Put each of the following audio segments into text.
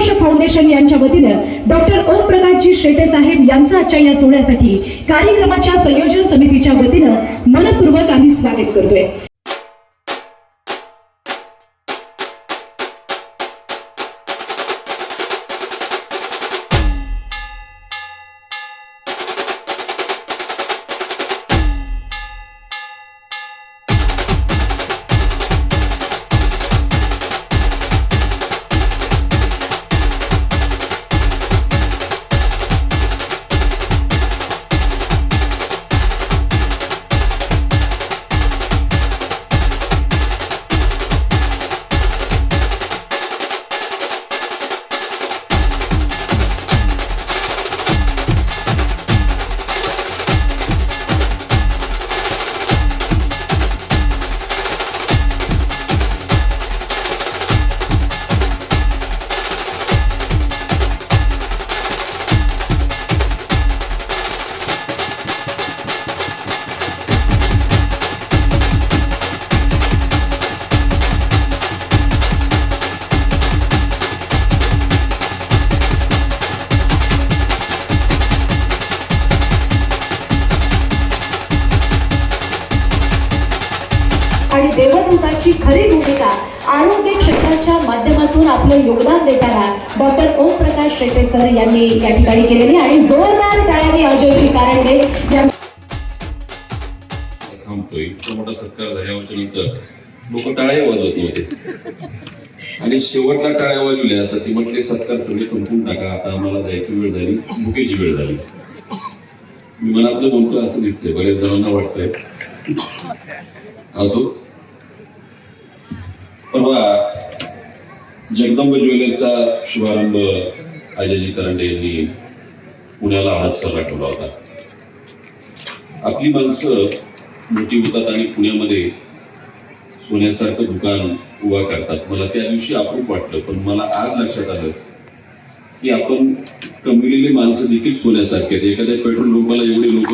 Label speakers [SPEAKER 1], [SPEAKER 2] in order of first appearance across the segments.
[SPEAKER 1] उत्कर्ष foundation यांच्या वतीनं doctor ओम प्रकाशजी शेटे साहेब यांचा आजच्या या सोहळ्यासाठी कार्यक्रमाच्या संयोजन समितीच्या वतीनं मनपूर्वक आम्ही स्वागत करतोय. आपलं योगदान देताना डॉक्टर ओम प्रकाश शेटे सर यांनी या ठिकाणी केलेली आणि जोरदार टाळ्यांनी अजयजी कारंडे
[SPEAKER 2] थांबतोय इतकं मोठं सत्कार झाल्यावरच्या नंतर लोक टाळ्या वाजवत नव्हते. आणि शेवटला टाळ्या वाजवल्या. तर ती म्हटले सत्कार सगळे संपून टाका. आता आम्हाला जायची वेळ झाली. भुकेची वेळ झाली. मी मनातलं बोलतो असं दिसतंय. बऱ्याच जणांना वाटतंय. असो परवा जगदंब ज्वेलर्सचा शुभारंभ अजयजी करंडे यांनी पुण्याला हडपसरला ठेवला होता. आपली माणसं मोठी होतात आणि पुण्यामध्ये सोन्यासारखं दुकान उभा करतात. मला त्या दिवशी अप्रूप वाटलं पण मला आज लक्षात आलं की आपण कमविलेली माणसं देखील सोन्यासारखे आहेत. एखाद्या पेट्रोल पंपाला एवढे लोक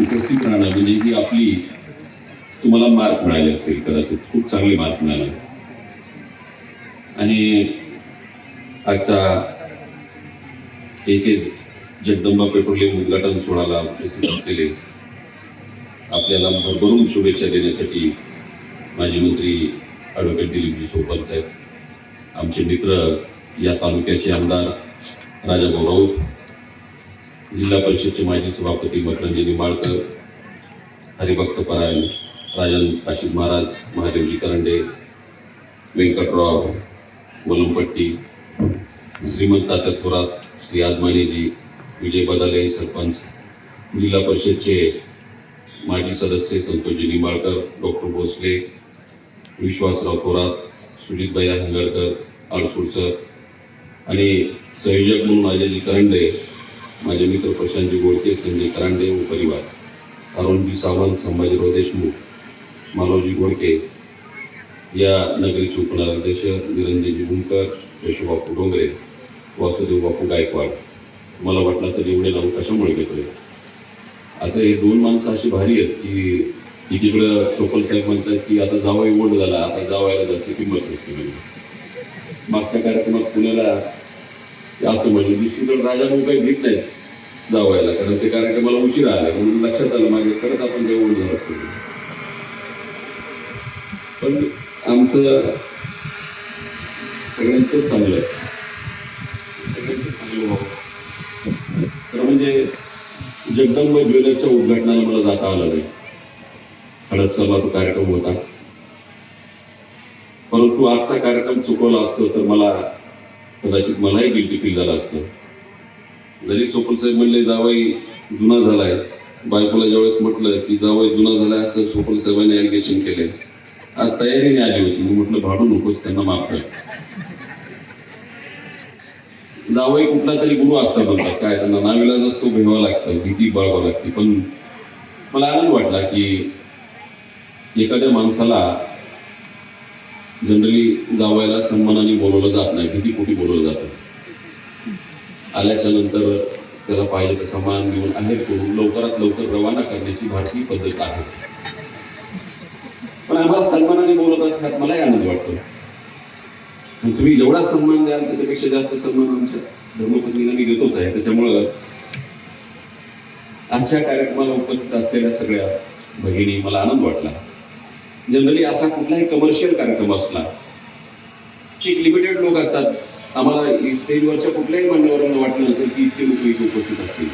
[SPEAKER 2] उपस्थित राहणं म्हणजे ही आपली तुम्हाला मार्क मिळाले असतील कदाचित. खूप चांगले मार्क मिळाले. आणि आजचा एकेच जगदंबा पेट्रोलियम उद्घाटन सोहळ्याला उपस्थित असलेले आपल्याला भरभरून शुभेच्छा देण्यासाठी माजी मंत्री ॲडव्होकेट दिलीपजी सोबत साहेब आमचे मित्र या तालुक्याचे आमदार राजाभाऊ राऊत जिल्हा परिषदचे माजी सभापती मकरंजी निंबाळकर हरिभक्त परायण राजन काशीद महाराज महादेवजी करंडे व्यंकटराव गोलूपट्टी श्रीमंत तात्या थोरात श्री आजमानीजी विजय बदाले सरपंच जिल्हा परिषदचे माजी सदस्य संतोषजी निंबाळकर डॉक्टर भोसले विश्वासराव थोरात सुजितभाई हंगरकर आळसूर सर आणि संयोजक म्हणून अजयजी करंडे माझे मित्र प्रशांतजी गोडके संजय करांडे व परिवार अरुणजी सावंत संभाजीराव देशमुख मानवजी गोडके या नगरीचे उपनगराध्यक्ष निरंजनजी भुंकर यशोबापू डोंगरे वासुदेव बापू गायकवाड. मला वाटलं सर एवढे नाव कशामुळे घेतले? आता हे दोन माणसं अशी भारी आहेत की एकीकडं टोपल साहेब म्हणतात की आता जावई ओढ झाला आता जावायला जास्त किंमत नसते म्हणजे मागच्या कार्यक्रमात पुण्याला असं म्हणजे दुसरीकडे राजा भाऊ काही घेत नाहीत जावायला कारण ते कार्यक्रमाला उशिरा आले म्हणून लक्षात आलं मागे खरंच आपण ते ओढ झालं पण आमचं सगळ्यांचं चांगलं आहे. सगळ्यांचं चांगलं व्हावं तर म्हणजे जगदंब ज्वेलरच्या उद्घाटनाला मला जाता आलं नाही. हळदसरला तो कार्यक्रम होता. परंतु आजचा कार्यक्रम चुकवला असतो तर मला कदाचित मलाही गिल्टी फील झालं असतं. जरी सोपल साहेब म्हणले जावई जुना झालाय. बायकोला ज्यावेळेस म्हटलं की जावई जुना झालाय असं सोपल साहेबांनी ॲलिगेशन केले. आज तयारीने आली होती. मी म्हटलं भाडू नकोस त्यांना माफ कर. जावई कुठला तरी गुरु असता म्हणतात. काय त्यांना नाविलाज असतो भेवा लागतं भीती बाळगावं लागते. पण मला आनंद वाटला की एखाद्या माणसाला जनरली जावयाला सन्मानाने बोलवलं जात नाही. भीती कुठे बोलवलं जातं. आल्याच्यानंतर त्याला पाहिजे तसा मान देऊन आहेर करून लवकरात लवकर रवाना करण्याची भारतीय पद्धत आहे. आम्हाला सन्मानाने बोलवतात ह्यात मलाही आनंद वाटतो पण तुम्ही जेवढा सन्मान द्याल त्याच्यापेक्षा जास्त सन्मान आमच्या धर्मपत्नीला मी देतोच आहे. त्याच्यामुळं आजच्या कार्यक्रमाला उपस्थित असलेल्या सगळ्या भगिनी मला आनंद वाटला. जनरली असा कुठलाही कमर्शियल कार्यक्रम असला की लिमिटेड लोक असतात आम्हाला स्टेजवरच्या कुठल्याही मान्यवरांना वाटलं नसेल की इतके लोक इथे उपस्थित असतील.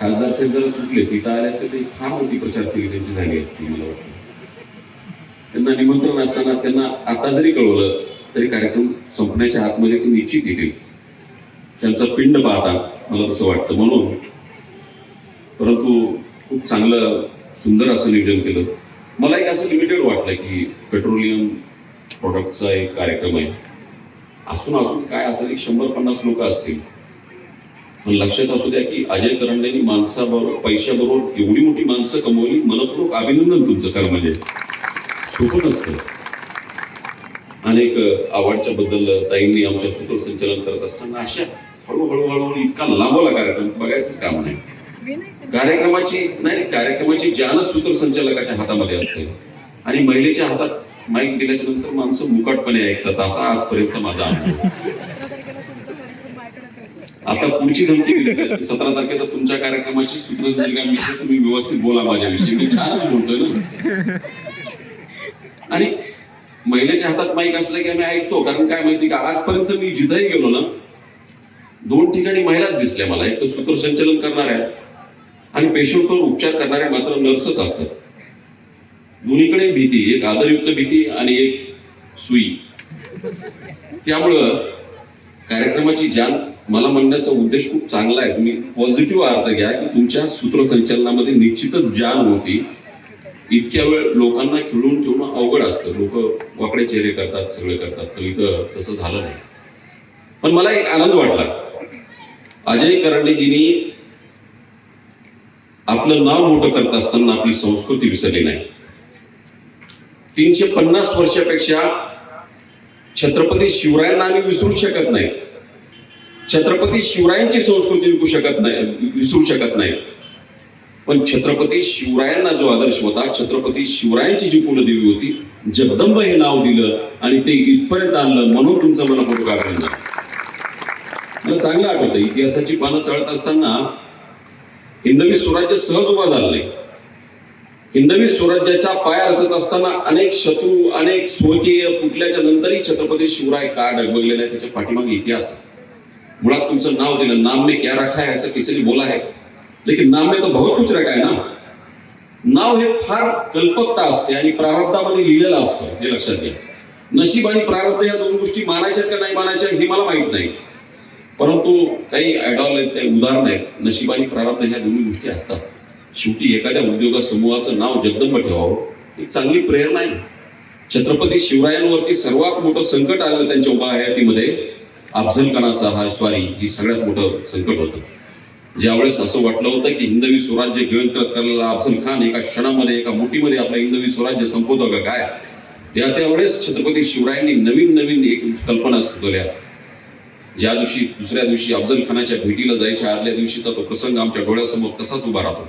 [SPEAKER 2] खासदार साहेब जरा चुकले तिथं आले असते ते फार मोठी प्रचार केली त्यांची झाली असती मला वाटतं. त्यांना निमंत्रण असताना त्यांना आता जरी कळवलं तरी कार्यक्रम संपण्याच्या आतमध्ये ते निश्चित येतील. त्यांचा पिंड पाहता मला तसं वाटतं. म्हणून परंतु खूप चांगलं सुंदर असं नियोजन केलं. मला एक असं लिमिटेड वाटलं की पेट्रोलियम प्रोडक्टचा एक कार्यक्रम आहे. असून असून काय असेल एक शंभर पन्नास लोक असतील. पण लक्षात असू द्या की अजय करंडेंनी माणसाबरोबर पैशाबरोबर एवढी मोठी माणसं कमवली मनपूर्वक अभिनंदन तुमचं काय म्हणजे. सोपं नसतं अनेक अवॉर्डच्या बद्दल ताईंनी आमच्या सूत्रसंचालन करत असताना अशा हळूहळू हळूहळू इतका लांबवला कार्यक्रम बघायचंच काम नाही कार्यक्रमाची नाही कार्यक्रमाची जानच सूत्रसंचालकाच्या हातामध्ये असते. आणि महिलेच्या हातात माईक दिल्याच्या नंतर माणसं मुकाटपणे ऐकतात असा आजपर्यंत माझा आता पुढची धमकी दिली सतरा तारखेला तुमच्या कार्यक्रमाची सूत्रसंचालिका तुम्ही व्यवस्थित बोला माझ्याविषयी. मी छानच बोलतोय ना. महिलेच्या हातात माईक असलं की आम्ही ऐकतो कारण काय माहिती का आजपर्यंत मी जिथंही गेलो ना दोन ठिकाणी महिलाच दिसल्या मला. एक तर सूत्रसंचालन करणाऱ्या आणि पेशंटवर उपचार करणाऱ्या मात्र नर्सच असतात. दोन्हीकडे भीती एक आदरयुक्त भीती आणि एक सुई. त्यामुळं कार्यक्रमाची जाण मला म्हणण्याचा उद्देश खूप चांगला आहे. तुम्ही पॉझिटिव्ह अर्थ घ्या की तुमच्या सूत्रसंचालनामध्ये निश्चितच जाण होती. इतक्या वेळ लोकांना खिळून ठेवणं अवघड असतं. लोक वाकडे चेहरे करतात सगळे करतात. तर इथं तसं झालं नाही. पण मला एक आनंद वाटला. अजय करंडेजींनी आपलं नाव मोठं करत असताना आपली संस्कृती विसरली नाही. तीनशे पन्नास वर्षापेक्षा छत्रपती शिवरायांना आम्ही विसरू शकत नाही. छत्रपती शिवरायांची संस्कृती विकू शकत नाही विसरू शकत नाही. पण छत्रपती शिवरायांना जो आदर्श होता छत्रपती शिवरायांची जी कुलदेवी होती जगदंब हे नाव दिलं आणि ते इथपर्यंत आणलं म्हणून तुमचं मला फोटो अभिनंदन. मला चांगलं आठवतं इतिहासाची पानं चळत असताना हिंदवी स्वराज्य सहज उभा झालं नाही. हिंदवी स्वराज्याच्या पाया रचत असताना अनेक शत्रू अनेक स्वकीय फुटल्याच्या नंतरही छत्रपती शिवराय का डगमगले नाही त्याच्या पाठीमागे इतिहास मुळात तुमचं नाव दिलं नाम में क्या रखा है असं किसी बोला है? लेकिन नाम में तो बहुत कुछ रखा है ना। नाव हे फार कल्पकता असते आणि प्रारब्धामध्ये लिहिलेलं असतं हे लक्षात घ्या. नशीब आणि प्रारब्ध या दोन गोष्टी मानायच्या का नाही मानायच्या हे मला माहीत नाही. परंतु काही आयडॉल आहेत काही उदाहरण आहेत. नशीब आणि प्रारब्ध ह्या दोन्ही गोष्टी असतात. शेवटी एखाद्या उद्योगा समूहाचं नाव जगदंब ठेवावं ही चांगली प्रेरणा आहे. छत्रपती शिवरायांवरती सर्वात मोठं संकट आलं त्यांच्या उभा हयातीमध्ये अफझलखानाचा हा स्वारी ही सगळ्यात मोठं संकट होतं. ज्यावेळेस असं वाटलं होतं की हिंदवी स्वराज्य गिळंकृत करलेला अफझल खान एका क्षणामध्ये एका मुठीमध्ये आपलं हिंदवी स्वराज्य संपवतो का काय? त्या त्यावेळेस छत्रपती शिवरायांनी नवीन नवीन एक कल्पना सुचवल्या. ज्या दिवशी दुसऱ्या दिवशी अफजल खानाच्या भेटीला जायच्या आदल्या दिवशीचा तो प्रसंग आमच्या डोळ्यासमोर तसाच उभा राहतो.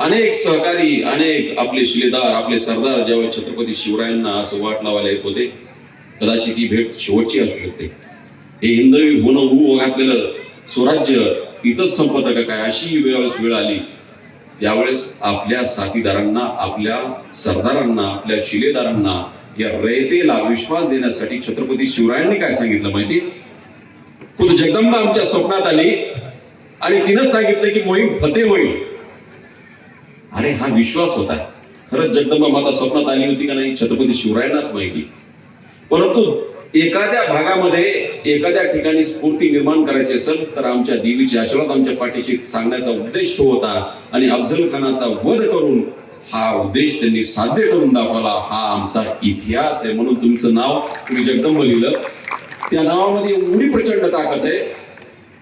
[SPEAKER 2] अनेक सहकारी अनेक आपले शिलेदार आपले सरदार ज्यावेळी छत्रपती शिवरायांना असं वाट लावायला येत होते कदाचित ही भेट शेवटची असू शकते. हे हिंदवी होणं घातलेलं स्वराज्य इथंच संपत का काय अशी वेळेस वेळ आली. त्यावेळेस आपल्या साथीदारांना आपल्या सरदारांना आपल्या शिलेदारांना या रयतेला विश्वास देण्यासाठी छत्रपती शिवरायांनी काय सांगितलं माहिती? खुद जगदंबा आमच्या स्वप्नात आली आणि तिनं सांगितलं की मोहीम फते होईल. अरे हा विश्वास होता. खरंच जगदंबा माता स्वप्नात आली होती का नाही छत्रपती शिवरायांनाच माहिती. परंतु एखाद्या भागामध्ये एखाद्या ठिकाणी स्फूर्ती निर्माण करायची असेल तर आमच्या देवीचे आशीर्वाद आमच्या पाठीशी सांगण्याचा उद्देश तो होता. आणि अफजल खानाचा वध करून हा उद्देश त्यांनी साध्य करून दाखवला. हा आमचा इतिहास आहे म्हणून तुमचं नाव तुम्ही जगदंब लिहिलं. त्या नावामध्ये एवढी प्रचंड ताकद आहे.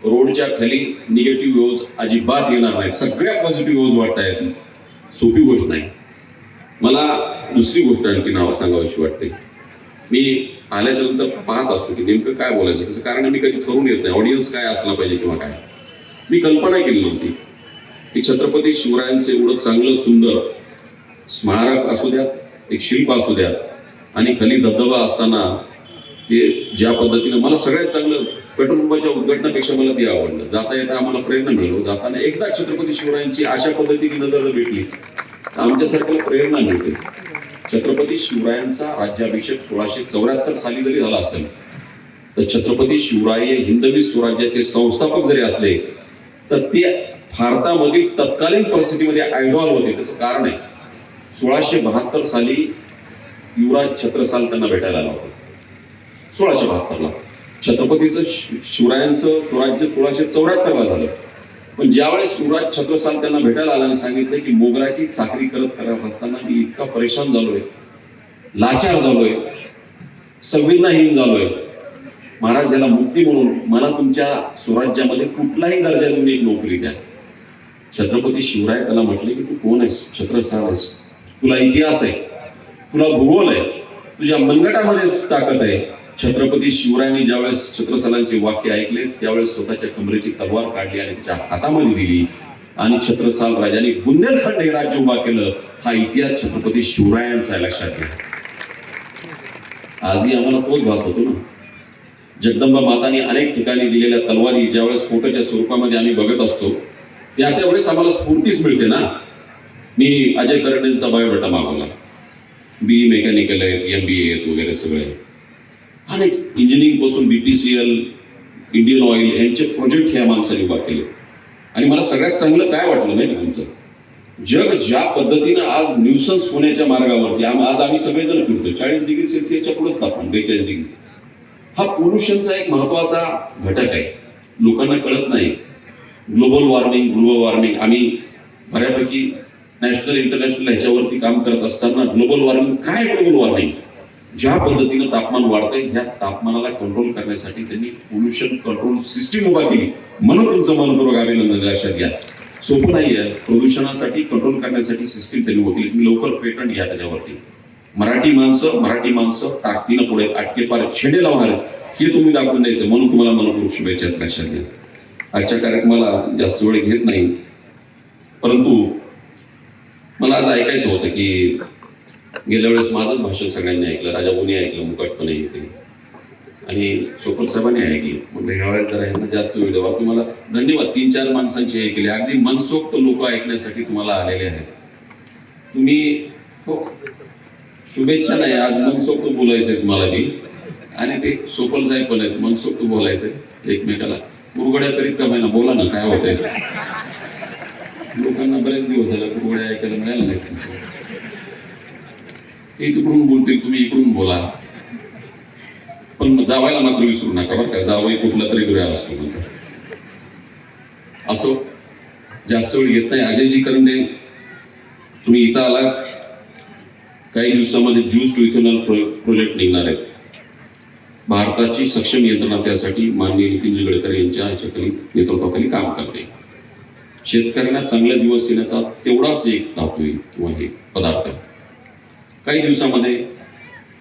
[SPEAKER 2] रोडच्या खाली निगेटिव्ह व्ह्यूज अजिबात येणार नाही सगळ्या पॉझिटिव्ह व्ह्यूज वाटता येत सोपी गोष्ट नाही. मला दुसरी गोष्ट आणखी नाव सांगावीशी वाटते. मी आल्याच्यानंतर पाहत असतो की नेमकं काय बोलायचं त्याचं कारण मी कधी ठरवून येत नाही. ऑडियन्स काय असला पाहिजे किंवा काय? मी कल्पना केली नव्हती की छत्रपती शिवरायांचं एवढं चांगलं सुंदर स्मारक असू द्या एक शिल्प असू द्या आणि खाली धबधबा असताना ते ज्या पद्धतीनं मला सगळ्यात चांगलं पेट्रोल पंपाच्या उद्घाटनापेक्षा मला ते आवडलं. जाता येता आम्हाला प्रेरणा मिळाली. जाताना एकदा छत्रपती शिवरायांची अशा पद्धतीने नजर जर भेटली तर आमच्यासारख्याला प्रेरणा मिळते. छत्रपती शिवरायांचा राज्याभिषेक सोळाशे चौऱ्याहत्तर साली जरी झाला असेल तर छत्रपती शिवराय हे हिंदवी स्वराज्याचे संस्थापक जरी असले तर ते भारतामधील तत्कालीन परिस्थितीमध्ये आयडॉल होते. त्याचं कारण आहे सोळाशे बहात्तर साली युवराज छत्रसाल त्यांना भेटायला आला होता. सोळाशे बहात्तरला. छत्रपतीचं शिवरायांचं स्वराज्य सोळाशे चौऱ्याहत्तरला झालं. पण ज्यावेळेस युवराज छत्रसाल त्यांना भेटायला आला आणि सांगितलं की मोगराची चाकरी करत करत असताना मी इतका परेशान झालोय लाचार झालोय संवेदनाहीन झालोय. महाराज याला मुक्ती म्हणून मला तुमच्या स्वराज्यामध्ये कुठलाही दर्जा देऊन एक नोकरी द्या. छत्रपती शिवराय त्याला म्हटले की तू कोण आहेस? छत्रसाल आहेस. तुला इतिहास आहे. तुला भूगोल आहे. तुझ्या मनगटामध्ये ताकद आहे. छत्रपती शिवरायांनी ज्यावेळेस छत्रसालांचे वाक्य ऐकले त्यावेळेस स्वतःच्या कमरेची तलवार काढली आणि त्याच्या हातामध्ये दिली. आणि छत्रसाल राजाने बुंदेलखंड हे राज्य उभा केलं. हा इतिहास छत्रपती शिवरायांचा लक्षात घ्या. आजही आम्हाला तोच भास होतो ना. जगदंबा माताने अनेक ठिकाणी दिलेल्या तलवारी ज्यावेळेस फोटोच्या स्वरूपामध्ये आम्ही बघत असतो त्या त्यावेळेस आम्हाला स्फूर्तीच मिळते ना. मी अजय करंडेंचा बायोडाटा मागवला. बी मेकॅनिकल आहे एम बी ए वगैरे सगळे. अनेक इंजिनिअरिंगपासून बीपीसीएल इंडियन ऑइल यांचे प्रोजेक्ट ह्या माणसाने उभा केले. आणि मला सगळ्यात चांगलं काय वाटलं नाही तुमचं? जग ज्या पद्धतीनं आज न्यूसन्स होण्याच्या मार्गावरती आम- आज आम्ही सगळेजण फिरतो चाळीस डिग्री सेल्सिअसच्या पुढेच तापमान बेचाळीस डिग्री. हा पोल्युशनचा एक महत्त्वाचा घटक आहे. लोकांना कळत नाही. ग्लोबल वॉर्मिंग ग्लोबल वॉर्मिंग आम्ही बऱ्यापैकी नॅशनल इंटरनॅशनल ह्याच्यावरती काम करत असताना ग्लोबल वॉर्मिंग काय ग्लोबल वॉर्मिंग ज्या पद्धतीनं तापमान वाढतंय ह्या तापमानाला कंट्रोल करण्यासाठी त्यांनी पोल्युशन कंट्रोल सिस्टीम उभा केली. म्हणून तुमचं मनपूर्वक अभिनंदन लक्षात घ्या. सोपं नाही आहे प्रदूषणासाठी कंट्रोल करण्यासाठी सिस्टीम त्यांनी उभी केली. लवकर पेटंट घ्या त्याच्यावरती. मराठी माणसं मराठी माणसं ताकदीनं पुढे आटकेपार छेडे लावणार हे तुम्ही दाखवून द्यायचं. म्हणून तुम्हाला मनपूर्वक शुभेच्छा लक्षात घ्या. आजच्या कार्यक्रमाला जास्त वेळ घेत नाही. परंतु मला आज ऐकायचं होतं की गेल्या वेळेस माझंच भाषण सगळ्यांनी ऐकलं राजा मुनी ऐकलं मुकटपणे ऐकले आणि सोपल साहेबांनी ऐकली. मग ह्यावेळेस जरा यांना जास्त वेळ द्यावा. तुम्हाला धन्यवाद तीन चार माणसांची ऐकली अगदी मनसोक्त लोक ऐकण्यासाठी तुम्हाला आलेले आहेत. तुम्ही हो. शुभेच्छा नाही आज मनसोक्त बोलायचंय तुम्हाला मी. आणि ते सोपल साहेब पण आहेत मनसोक्त बोलायचंय एकमेकाला. मुरगड्या करीत का ना बोला ना काय होतंय. लोकांना बरेच दिवस झाला मुरगड्या ऐकायला मिळायला नाही ते तिकडून बोलतील तुम्ही इकडून बोला. पण जावायला मात्र विसरू नका बरं का. जावई कुठला तरी ग्रह असतो म्हणतो. असो जास्त वेळ घेत नाही. अजयजी करंडे तुम्ही इथं आला काही दिवसामध्ये ज्यूस टू इथेनॉल प्रोजेक्ट निघणार आहे भारताची सक्षम यंत्रणा त्यासाठी माननीय नितीनजी गडकरी यांच्या ह्याच्याखाली नेतृत्वाखाली काम करते. शेतकऱ्यांना चांगला दिवस येण्याचा तेवढाच एक धातू आहे किंवा हे पदार्थ. काही दिवसामध्ये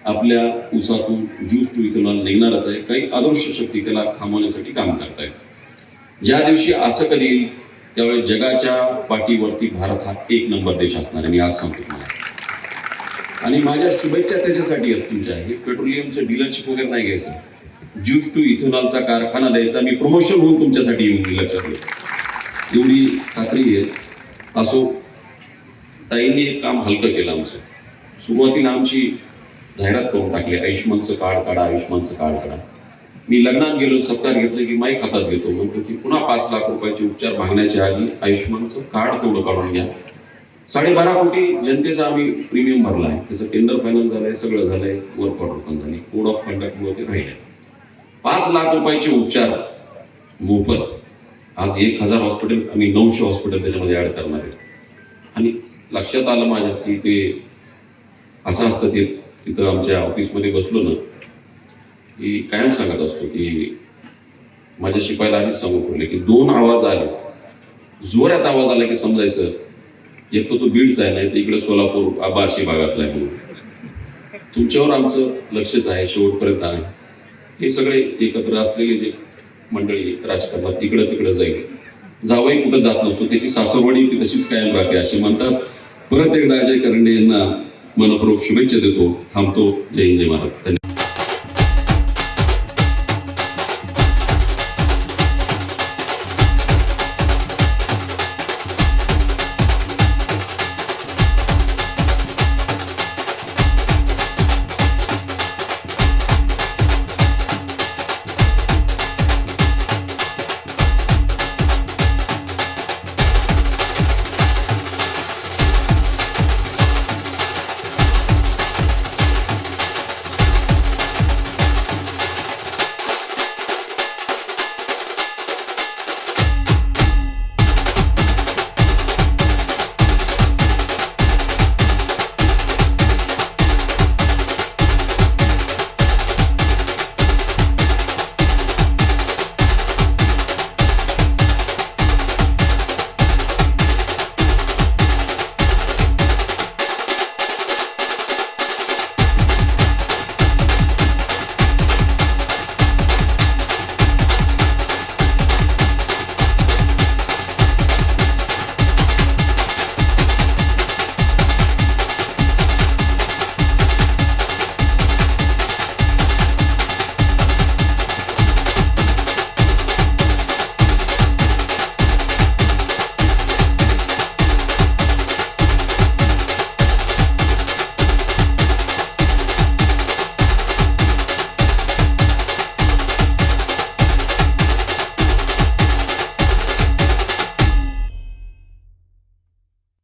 [SPEAKER 2] आपल्या ऊसातून ज्यूस टू इथेनॉल निघणारच आहे. काही आदर्श शक्ती त्याला थांबवण्यासाठी काम करतायत. ज्या दिवशी असं कधी येईल त्यावेळी जगाच्या पाठीवरती भारत हा एक नंबर देश असणार आहे. मी आज सांगतो तुम्हाला. आणि माझ्या शुभेच्छा त्याच्यासाठी आहेत तुमच्या. हे पेट्रोलियमचं डीलरशिप वगैरे नाही घ्यायचं. ज्यूस टू इथेनॉलचा कारखाना द्यायचा. मी प्रमोशन होऊन तुमच्यासाठी येऊन दिलं लक्षात एवढी खात्री आहे. असो ताईंनी एक काम हलकं केलं आमचं. सुरुवातीला आमची जाहिरात करून टाकली आयुष्यमानचं कार्ड काढा आयुष्यमानचं कार्ड काढा. मी लग्नात गेलो सत्कार घेतलं की माईक हातात घेतो. म्हणतो की पुन्हा पाच लाख रुपयाचे उपचार मागण्याच्या आधी आयुष्यमानचं कार्ड तेवढं काढून घ्या. साडेबारा कोटी जनतेचा आम्ही प्रीमियम भरला आहे. त्याचं टेंडर फायनल झालंय सगळं झालंय वर्क ऑर्डर पण झाली. कोड ऑफ कंडक्टमुळे ते राहिले. पाच लाख रुपयाचे उपचार मोफत. आज एक हजार हॉस्पिटल आम्ही नऊशे हॉस्पिटल त्याच्यामध्ये ॲड करणार आहे. आणि लक्षात आलं माझ्या की ते असं असतं ते तिथं आमच्या ऑफिसमध्ये बसलो ना की कायम सांगत असतो की माझ्या शिपायला आधीच सांगू पडले की दोन आवाज आले. जोरात आवाज आला की समजायचं एक तर तो बीडचा आहे नाही तर इकडे सोलापूर बार्शी भागातला आहे म्हणून. तुमच्यावर आमचं लक्षच आहे शेवटपर्यंत आहे. हे सगळे एकत्र असलेले जे मंडळी राजकारणात तिकडं तिकडं जाईल. जावई कुठं जात नसतो त्याची सासरवाडी ती तशीच कायम राहते असे म्हणतात. परत एकदा अजय करंडे यांना मनपूर्वक शुभेच्छा देतो थांबतो जय हिंद जय महाराज धन्यवाद